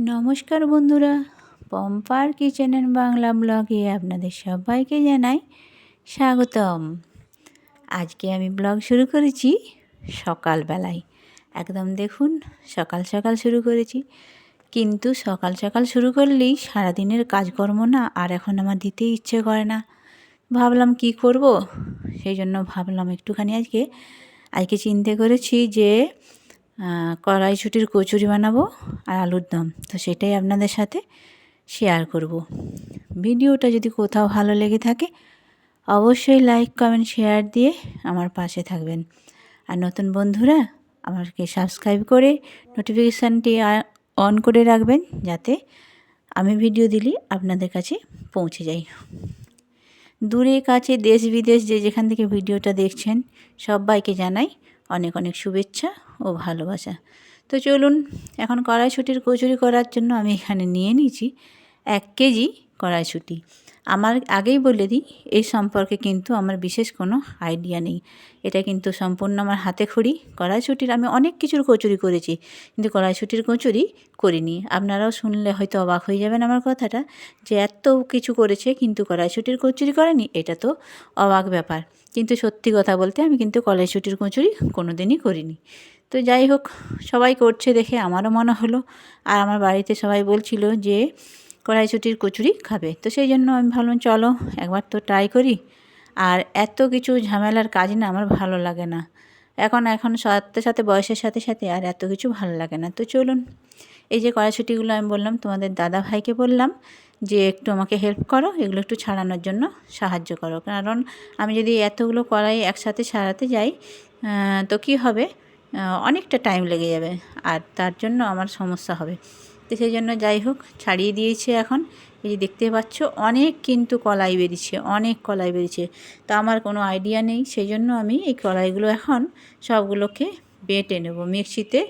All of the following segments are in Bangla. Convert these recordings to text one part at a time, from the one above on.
নমস্কার বন্ধুরা, পম্পার কিচেন অ্যান্ড বাংলা ব্লগে আপনাদের সবাইকে জানাই স্বাগতম। আজকে আমি ব্লগ শুরু করেছি সকালবেলায়। একদম দেখুন, সকাল সকাল শুরু করেছি। কিন্তু সকাল সকাল শুরু করলেই সারাদিনের কাজকর্ম না আর এখন আমার দিতে ইচ্ছে করে না। ভাবলাম কি করব? সেই জন্য ভাবলাম একটুখানি আজকে আজকে চিন্তা করেছি যে কড়াইশুটির কচুরি বানাবো আর আলুর দম। তো সেটাই আপনাদের সাথে শেয়ার করব। ভিডিওটা যদি কোথাও ভালো লেগে থাকে, অবশ্যই লাইক কমেন্ট শেয়ার দিয়ে আমার পাশে থাকবেন। আর নতুন বন্ধুরা, আমাকে সাবস্ক্রাইব করে নোটিফিকেশানটি অন করে রাখবেন যাতে আমি ভিডিও দিলে আপনাদের কাছে পৌঁছে যাই। দূরে, কাছে দেশ বিদেশ যে যেখান থেকে ভিডিওটা দেখছেন, সবাইকে জানাই অনেক অনেক শুভেচ্ছা ও ভালোবাসা। তো চলুন, এখন কড়াইশুটির কচুরি করার জন্য আমি এখানে নিয়ে নিয়েছি এক কেজি কড়াইশুটি। আমার আগেই বলে দিই, এই সম্পর্কে কিন্তু আমার বিশেষ কোনো আইডিয়া নেই। এটা কিন্তু সম্পূর্ণ আমার হাতে খড়ি। কড়াইশুটির আমি অনেক কিছুর কচুরি করেছি, কিন্তু কড়াইশুটির কচুরি করিনি। আপনারাও শুনলে হয়তো অবাক হয়ে যাবেন আমার কথাটা, যে এত কিছু করেছে কিন্তু কড়াইশুটির কচুরি করেনি, এটা তো অবাক ব্যাপার। কিন্তু সত্যি কথা বলতে আমি কিন্তু কড়াইশুটির কচুরি কোনো দিনই করিনি। তো যাই হোক, সবাই করছে দেখে আমারও মনে হলো। আর আমার বাড়িতে সবাই বলছিল যে কড়াইশুটির কচুরি খাবে। তো সেই জন্য আমি ভাবলাম, চলো, একবার তো ট্রাই করি। আর এত কিছু ঝামেলার কাজ না আমার ভালো লাগে না। এখন এখন সাথে সাথে, বয়সের সাথে সাথে আর এত কিছু ভালো লাগে না। তো চলুন, এই যে কড়াইশুটিগুলো আমি বললাম, তোমাদের দাদা ভাইকে বললাম যে একটু আমাকে হেল্প করো, এগুলো একটু ছাড়ানোর জন্য সাহায্য করো। কারণ আমি যদি এতগুলো কড়াই একসাথে সারাতে যাই তো কি হবে? অনেকটা টাইম লেগে যাবে আর তার জন্য আমার সমস্যা হবে। তো সেই জন্য যাই হোক, ছাড়িয়ে দিয়েছে এখন। এই যে দেখতে পাচ্ছ, অনেক কিন্তু কলাই বেরিয়েছে, অনেক কলাই বেরিয়েছে। তা আমার কোনো আইডিয়া নেই, সেই জন্য আমি এই কলাইগুলো এখন সবগুলোকে বেটে নেব, মিক্সিতে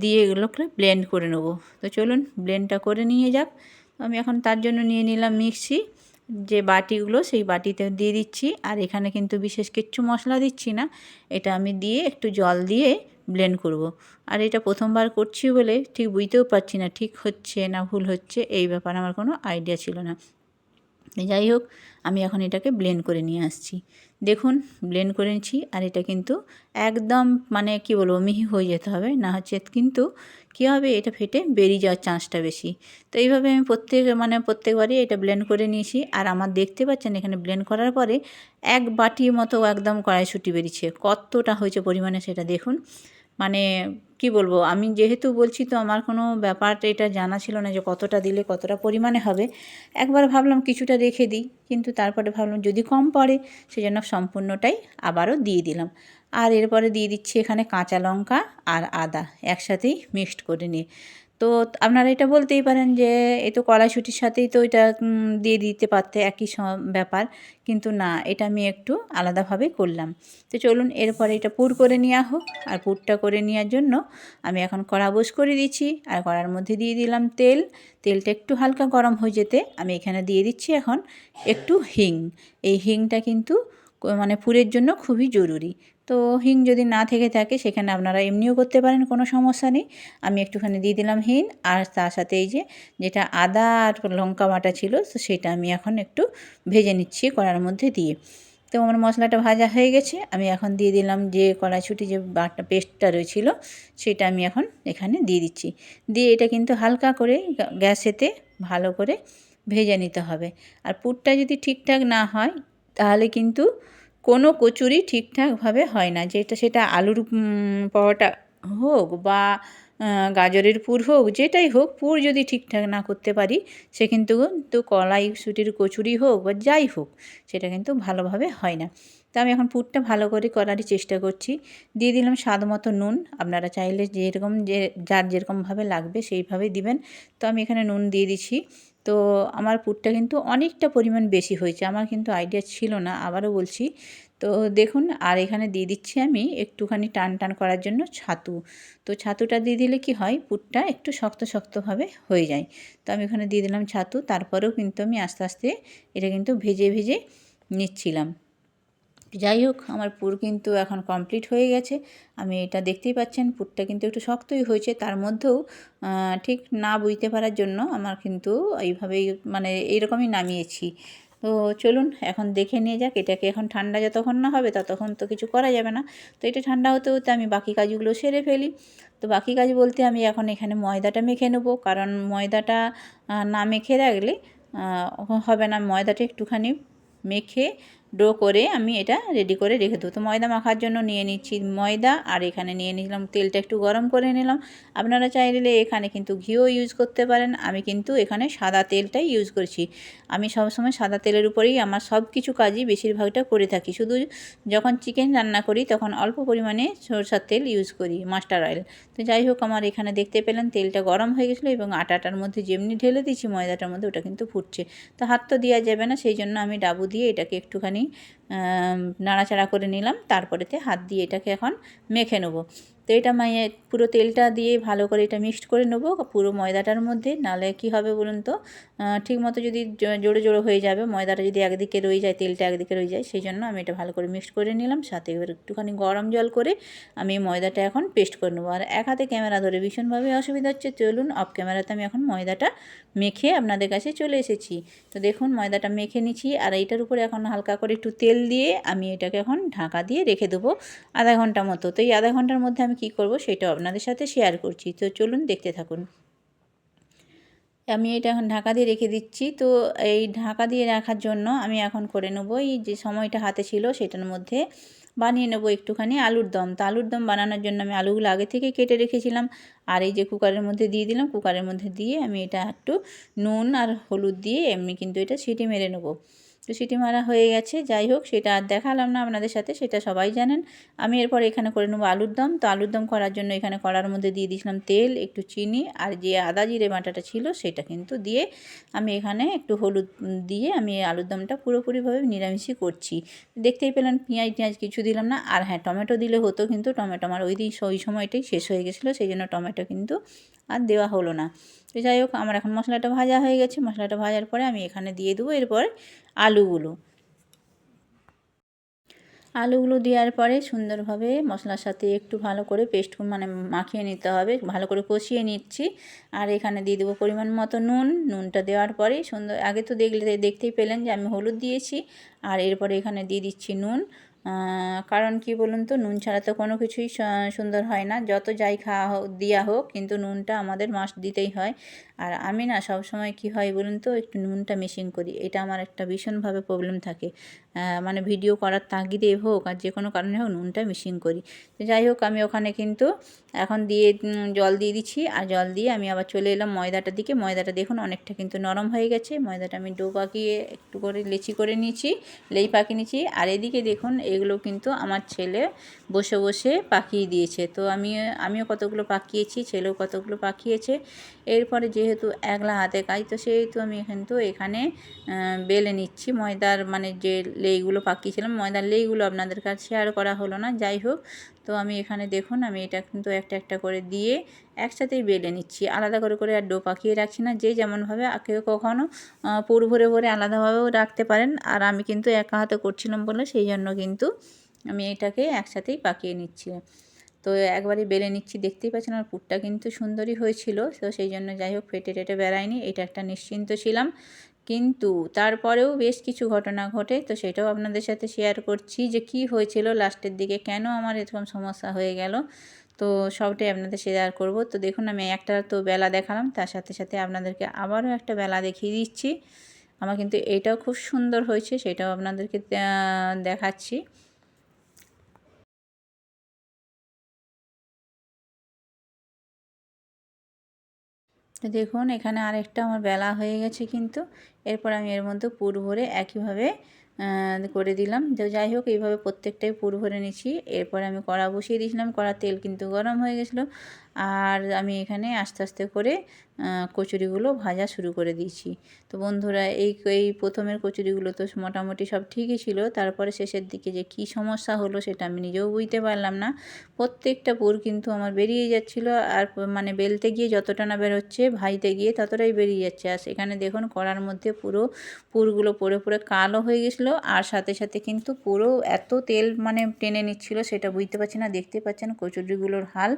দিয়ে এগুলোকে ব্লেন্ড করে নেব। তো চলুন ব্লেন্ডটা করে নিয়ে যাক। আমি এখন তার জন্য নিয়ে নিলাম মিক্সি, যে বাটিগুলো সেই বাটিতে দিয়ে দিচ্ছি আর এখানে কিন্তু বিশেষ কিচ্ছু মশলা দিচ্ছি না, এটা আমি দিয়ে একটু জল দিয়ে ব্লেন্ড করব। আর এটা প্রথমবার করছি বলে ঠিক বুঝতেও পারছি না ঠিক হচ্ছে না ভুল হচ্ছে, এই ব্যাপারে আমার কোনো আইডিয়া ছিল না যাই হোক, আমি এখন এটাকে ব্লেন্ড করে নিয়ে আসছি। দেখুন ব্লেন্ড করে নিচ্ছি আর এটা কিন্তু একদম মানে কি বলব, মিহি হয়ে যেতে হবে। না হচ্ছে কিন্তু কী হবে, এটা ফেটে বেরিয়ে যাওয়ার চান্সটা বেশি। তো এইভাবে আমি প্রত্যেক মানে প্রত্যেকবারই এটা ব্লেন্ড করে নিয়েছি। আর আমার দেখতে পাচ্ছেন, এখানে ব্লেন্ড করার পরে এক বাটির মতো একদম কড়াইশুটি বেরিয়েছে। কতটা হয়েছে পরিমাণে সেটা দেখুন। মানে কি বলব, আমি যেহেতু বলছি তো আমার কোনো ব্যাপারটা এটা জানা ছিল না যে কতটা দিলে কতটা পরিমাণে হবে। একবার ভাবলাম কিছুটা রেখে দিই, কিন্তু তারপরে ভাবলাম যদি কম পড়ে সেজন্য সম্পূর্ণটাই আবারও দিয়ে দিলাম। আর এরপরে দিয়ে দিচ্ছি এখানে কাঁচা লঙ্কা আর আদা একসাথেই মিক্সড করে নিয়ে। তো আপনারা এটা বলতেই পারেন যে এ তো কড়াইশুটির সাথেই তো এটা দিয়ে দিতে পারতে একই ব্যাপার। কিন্তু না, এটা আমি একটু আলাদাভাবে করলাম। তো চলুন, এরপরে এটা পুর করে নেওয়া হোক। আর পুরটা করে নেওয়ার জন্য আমি এখন কড়া বস করে দিচ্ছি। আর কড়ার মধ্যে দিয়ে দিলাম তেল। তেলটা একটু হালকা গরম হয়ে যেতে আমি এখানে দিয়ে দিচ্ছি এখন একটু হিং। এই হিংটা কিন্তু মানে পুরের জন্য খুবই জরুরি। তো হিং যদি না থেকে থাকে, সেখানে আপনারা এমনিও করতে পারেন, কোনো সমস্যা নেই। আমি একটুখানি দিয়ে দিলাম হিং, আর তার সাথে এই যে, যেটা আদা আর লঙ্কা বাটা ছিল, তো সেটা আমি এখন একটু ভেজে নিচ্ছি কড়ার মধ্যে দিয়ে। তো আমার মশলাটা ভাজা হয়ে গেছে, আমি এখন দিয়ে দিলাম যে কড়াইছুটি যে বাটা পেস্টটা রয়েছিল, সেটা আমি এখন এখানে দিয়ে দিচ্ছি। দিয়ে এটা কিন্তু হালকা করে গ্যাসেতে ভালো করে ভেজে নিতে হবে। আর পুরটা যদি ঠিকঠাক না হয়, তাহলে কিন্তু কোনো কচুরি ঠিকঠাকভাবে হয় না। যেটা, সেটা আলুর পরোটা হোক বা গাজরের পুর হোক, যেটাই হোক, পুর যদি ঠিকঠাক না করতে পারি, সে কিন্তু তো কলাই, সুটির কচুরি হোক বা যাই হোক, সেটা কিন্তু ভালোভাবে হয় না। তো আমি এখন পুরটা ভালো করে করারই চেষ্টা করছি। দিয়ে দিলাম স্বাদ মতো নুন। আপনারা চাইলে যেরকম, যে, যার যেরকমভাবে লাগবে সেইভাবেই দিবেন। তো আমি এখানে নুন দিয়ে দিচ্ছি। তো আমার পুরটা কিন্তু অনেকটা পরিমাণ বেশি হয়েছে, আমার কিন্তু আইডিয়া ছিল না, আবারও বলছি। তো দেখুন, আর এখানে দিয়ে দিচ্ছি আমি একটুখানি টান টান করার জন্য ছাতু। তো ছাতুটা দিয়ে দিলে কি হয় পুরটা একটু শক্ত শক্তভাবে হয়ে যায়। তো আমি এখানে দিয়ে দিলাম ছাতু, তারপরেও কিন্তু আমি আস্তে আস্তে এটা কিন্তু ভেজে ভেজে নিচ্ছিলাম। যাই হোক, আমার পুর কিন্তু এখন কমপ্লিট হয়ে গেছে। আমি এটা দেখতেই পাচ্ছেন, পুরটা কিন্তু একটু শক্তই হয়েছে। তার মধ্যেও ঠিক না বুঝতে পারার জন্য আমার কিন্তু এইভাবেই মানে এইরকমই নামিয়েছি। তো চলুন, এখন দেখে নিয়ে যাক এটাকে এখন ঠান্ডা যতক্ষণ না হবে ততক্ষণ তো কিছু করা যাবে না। তো এটা ঠান্ডা হতে হতে আমি বাকি কাজগুলো সেরে ফেলি। তো বাকি কাজ বলতে আমি এখন এখানে ময়দাটা মেখে নেব, কারণ ময়দাটা না মেখে রাখলে হবে না। ময়দাটা একটুখানি মেখে ডো করে আমি এটা রেডি করে রেখে দেবো। তো ময়দা মাখার জন্য নিয়ে নিচ্ছি ময়দা, আর এখানে নিয়ে নিলাম তেলটা একটু গরম করে নিলাম। আপনারা চাইলে এখানে কিন্তু ঘিও ইউজ করতে পারেন। আমি কিন্তু এখানে সাদা তেলটাই ইউজ করছি। আমি সবসময় সাদা তেলের উপরেই আমার সব কিছু কাজই বেশিরভাগটা করে থাকি। শুধু যখন চিকেন রান্না করি তখন অল্প পরিমাণে সরষার তেল ইউজ করি মাস্টার অয়েল তো যাই হোক, আমার এখানে দেখতে পেলেন তেলটা গরম হয়ে গেছিল এবং আটাটার মধ্যে যেমনি ঢেলে দিচ্ছি ময়দাটার মধ্যে ওটা কিন্তু ফুটছে। তো হাত তো দেওয়া যাবে না, সেই জন্য আমি ডাবু দিয়ে এটাকে একটুখানি নেই নাড়াচাড়া করে নিলাম, তারপরেতে হাত দিয়ে এটাকে এখন মেখে নেব। তো এটা মাইয়ে পুরো তেলটা দিয়ে ভালো করে এটা মিক্সড করে নেব, পুরো ময়দাটার মধ্যে, নালে কি হবে বলুন তো? ঠিক মতো যদি জোড়ো জোড়ো হয়ে যাবে, ময়দাটা যদি একদিকে রয়ে যায়, তেলটা একদিকে রয়ে যায়, সেই জন্য আমি এটা ভালো করে মিক্সড করে নিলাম, সাথে এবার একটুখানি গরম জল করে আমি ময়দাটা এখন পেস্ট করে নেব। আর এক হাতে ক্যামেরা ধরে ভীষণভাবে অসুবিধা হচ্ছে, চলুন অফ ক্যামেরাতে আমি এখন ময়দাটা মেখে আপনাদের কাছে চলে এসেছি। তো দেখুন, ময়দাটা মেখে নিচ্ছি, আর এইটার উপরে এখন হালকা করে একটু তেল দিয়ে আমি এটাকে এখন ঢাকা দিয়ে রেখে দেবো আধা ঘণ্টা মতো। তো এই আধা ঘণ্টার মধ্যে আমি কি করব সেটাও আপনাদের সাথে শেয়ার করছি। তো চলুন দেখতে থাকুন। আমি এটা এখন ঢাকা দিয়ে রেখে দিচ্ছি। তো এই ঢাকা দিয়ে রাখার জন্য আমি এখন করে নেব এই যে সময়টা হাতে ছিল সেটার মধ্যে বানিয়ে নেব একটুখানি আলুর দম। তো আলুর দম বানানোর জন্য আমি আলুগুলো আগে থেকে কেটে রেখেছিলাম। আর এই যে কুকারের মধ্যে দিয়ে দিলাম, কুকারের মধ্যে দিয়ে আমি এটা একটু নুন আর হলুদ দিয়ে এমনি কিন্তু এটা সিটি মেরে নেব। তো সিটি মারা হয়ে গেছে, যাই হোক সেটা আর দেখালাম না আপনাদের সাথে, সেটা সবাই জানেন। আমি এরপর এখানে করে নেব আলুর দম। তো আলুর দম করার জন্য এখানে কড়ার মধ্যে দিয়ে দিয়েছিলাম তেল, একটু চিনি আর যে আদা জিরে বাটাটা ছিল সেটা কিন্তু দিয়ে আমি এখানে একটু হলুদ দিয়ে আমি আলুর দমটা পুরোপুরিভাবে নিরামিষই করছি। দেখতেই পেলেন পেঁয়াজ টিয়াজ কিছু দিলাম না। আর হ্যাঁ টমেটো দিলে হতো কিন্তু টমেটো আমার ওই দিন, ওই সময়টাই শেষ হয়ে গেছিল, সেই জন্য টমেটো কিন্তু আর দেওয়া হলো না। তো যাই হোক, আমার এখন মশলাটা ভাজা হয়ে গেছে। মশলাটা ভাজার পরে আমি এখানে দিয়ে দেবো এরপর আলুগুলো। আলুগুলো দেওয়ার পরে সুন্দরভাবে মশলার সাথে একটু ভালো করে পেস্ট মানে মাখিয়ে নিতে হবে, ভালো করে কষিয়ে নিচ্ছি। আর এখানে দিয়ে দেবো পরিমাণ মতো নুন। নুনটা দেওয়ার পরে সুন্দর, আগে তো দেখলে, দেখতেই পেলেন যে আমি হলুদ দিয়েছি। আর এরপরে এখানে দিয়ে দিচ্ছি নুন। কারণ কি বলুন তো, নুন ছাড়া তো কোনো কিছুই সুন্দর হয় না। যত যাই খাওয়া হোক দেওয়া হোক, কিন্তু নুনটা আমাদের মাস দিতেই হয়। আর আমি না সব সময় কি হয় বলুন তো, একটু নুনটা মিশিং করি। এটা আমার একটা ভীষণভাবে প্রবলেম থাকে। মানে ভিডিও করার তাগিদে হোক আর যে কোনো কারণে হোক, নুনটা মিশিং করি। তো যাই হোক, আমি ওখানে কিন্তু এখন দিয়ে জল দিয়ে দিচ্ছি। আর জল দিয়ে আমি আবার চলে এলাম ময়দাটার দিকে। ময়দাটা দেখুন অনেকটা কিন্তু নরম হয়ে গেছে। ময়দাটা আমি ডো পাকিয়ে একটু করে লেচি করে নিয়েছি, লেই পাকিয়ে নিয়েছি। আর এদিকে দেখুন এগুলো কিন্তু আমার ছেলে বসে বসে পাকিয়ে দিয়েছে। তো আমি, আমিও কতগুলো পাকিয়েছি, ছেলেও কতগুলো পাকিয়েছে। এরপরে যেহেতু একলা হাতে কাজ, তো সেহেতু আমি কিন্তু এখানে বেলে নিচ্ছি। ময়দার মানে যে লেইগুলো পাকিয়েছিলাম, ময়দার লেইগুলো আপনাদের কাছে শেয়ার করা হলো না। যাই হোক তো আমি এখানে দেখুন, আমি এটা কিন্তু একটা একটা করে দিয়ে একসাথেই বেলে নিচ্ছি। আলাদা করে করে আর ডো পাকিয়ে রাখছি না, যে যেমনভাবে কেউ কখনও পুর ভরে ভরে আলাদাভাবেও রাখতে পারেন। আর আমি কিন্তু একা হাতে করছিলাম বলে সেই জন্য কিন্তু আমি এটাকে একসাথেই পাকিয়ে নিচ্ছি। তো একবারই বেলে নিচ্ছি, দেখতেই পাচ্ছেন আমার পুরটা কিন্তু সুন্দরই হয়েছিল। তো সেই জন্য যাই হোক, ফেটে টেটে বেড়ায়নি, এটা একটা নিশ্চিন্ত ছিলাম। কিন্তু তারপরেও বেশ কিছু ঘটনা ঘটে। তো সেটাও আপনাদের সাথে শেয়ার করছি যে কি হয়েছিল লাস্টের দিকে, কেন আমার এরকম সমস্যা হয়ে গেল। তো সবটাই আপনাদের শেয়ার করব। তো দেখুন, আমি একটা তো বেলা দেখালাম, তার সাথে সাথে আপনাদেরকে আবারও একটা বেলা দেখিয়ে দিচ্ছি। আমার কিন্তু এটাও খুব সুন্দর হয়েছে, সেটাও আপনাদেরকে দেখাচ্ছি। দেখুন, এখানে আরেকটা আমার বেলা হয়ে গেছে কিন্তু। এরপর আমি এর মধ্যে পুর ভরে একইভাবে করে দিলাম। তো যাই হোক, এইভাবে প্রত্যেকটাই পুর ভরে নিচ্ছি। এরপর আমি কড়া বসিয়ে দিয়েছিলাম। কড়া তেল কিন্তু গরম হয়ে গেছিল। আর আমি এখানে আস্তে আস্তে করে কচুরিগুলো ভাজা শুরু করে দিয়েছি। তো বন্ধুরা, এই এই প্রথমের কচুরিগুলো তো মোটামুটি সব ঠিকই ছিল। তারপরে শেষের দিকে যে কি সমস্যা হলো সেটা আমি নিজেও বুঝতে পারলাম না। প্রত্যেকটা পুর কিন্তু আমার বেরিয়ে যাচ্ছিল। আর মানে বেলতে গিয়ে যতটা না বেরোচ্ছে ভাইতে গিয়ে ততটাই বেরিয়ে যাচ্ছে। আর সেখানে দেখুন, কড়ার মধ্যে পুরো পুরগুলো পরে পরে কালো হয়ে গেছিল। আর সাথে সাথে কিন্তু পুরো এত তেল মানে টেনে নিচ্ছিল, সেটা বুঝতে পারছি না। দেখতে পাচ্ছেন কচুরিগুলোর হাল।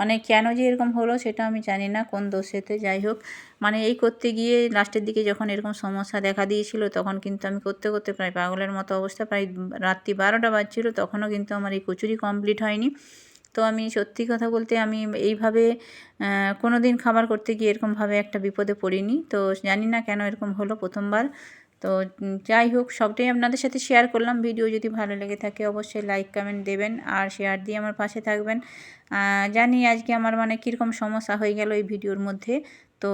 মানে কেন যে এরকম হলো সেটা আমি জানি না, কোন দোষেতে যাই হোক। মানে এই করতে গিয়ে লাস্টের দিকে যখন এরকম সমস্যা দেখা দিয়েছিল, তখন কিন্তু আমি করতে করতে প্রায় পাগলের মতো অবস্থা, প্রায় রাত্রি বারোটা বাজছিল, তখনও কিন্তু আমার এই কচুরি কমপ্লিট হয়নি। তো আমি সত্যি কথা বলতে আমি এইভাবে কোনো দিন খাবার করতে গিয়ে এরকমভাবে একটা বিপদে পড়িনি। তো জানি না কেন এরকম হলো প্রথমবার। তো যাই হোক, সবটাই আপনাদের সাথে শেয়ার করলাম। ভিডিও যদি ভালো লেগে থাকে, অবশ্যই লাইক কমেন্ট দেবেন আর শেয়ার দিয়ে আমার পাশে থাকবেন। জানি আজকে আমার মানে কীরকম সমস্যা হয়ে গেল এই ভিডিওর মধ্যে। তো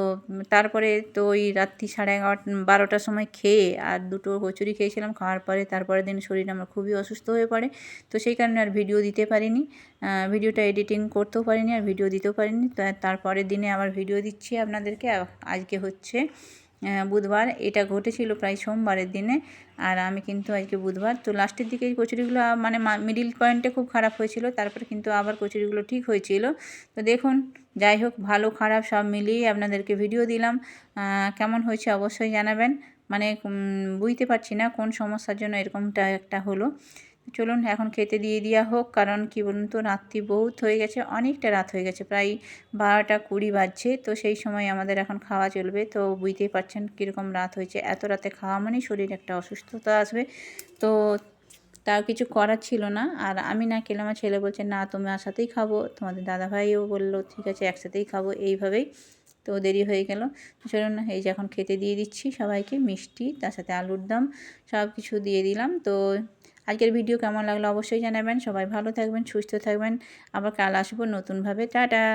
তারপরে তো ওই রাত্রি সাড়ে এগারোটা, বারোটার সময় খেয়ে আর দুটো কচুরি খেয়েছিলাম, খাওয়ার পরে তারপরের দিন শরীর আমার খুবই অসুস্থ হয়ে পড়ে। তো সেই কারণে আর ভিডিও দিতে পারিনি। ভিডিওটা এডিটিং করতেও পারিনি আর ভিডিও দিতেও পারিনি। তারপরের দিনে আবার ভিডিও দিচ্ছি আপনাদেরকে। আজকে হচ্ছে বুধবার, এটা ঘটেছিল প্রায় সোমবারের দিনে, আর আমি কিন্তু আজকে বুধবার, তো লাস্টের দিকে এই কচুরিগুলো মানে মিডিল পয়েন্টে খুব খারাপ হয়েছিল, তারপরে কিন্তু আবার কচুরিগুলো ঠিক হয়েছিল। তো দেখুন, যাই হোক, ভালো, খারাপ, সব মিলিয়ে আপনাদেরকে ভিডিও দিলাম। কেমন হয়েছে অবশ্যই জানাবেন। মানে বুঝতে পারছি না কোন সমস্যার জন্য এরকমটা একটা হলো। চলুন এখন খেতে দিয়ে দেওয়া হোক, কারণ কি বলুন তো, রাত্রি বহুত হয়ে গেছে, অনেকটা রাত হয়ে গেছে, প্রায় বারোটা কুড়ি বাজছে, তো সেই সময় আমাদের এখন খাওয়া চলবে। তো বুঝতেই পারছেন কীরকম রাত হয়েছে, এত রাতে খাওয়া মানেই শরীর একটা অসুস্থতা আসবে। তো তাও কিছু করার ছিল না, আর আমি না খেলে আমার ছেলে বলছে, না তোমার সাথেই খাব। তোমাদের দাদাভাইও বলল, ঠিক আছে, একসাথেই খাব। এইভাবেই তো দেরি হয়ে গেল। চলুন, এই যে এখন খেতে দিয়ে দিচ্ছি সবাইকে, মিষ্টি, তার সাথে আলুর দম সব কিছু দিয়ে দিলাম। তো আজকের ভিডিও কেমন লাগল অবশ্যই জানাবেন। সবাই ভালো থাকবেন, সুস্থ থাকবেন। আবার কাল আসব নতুনভাবে। টাটা!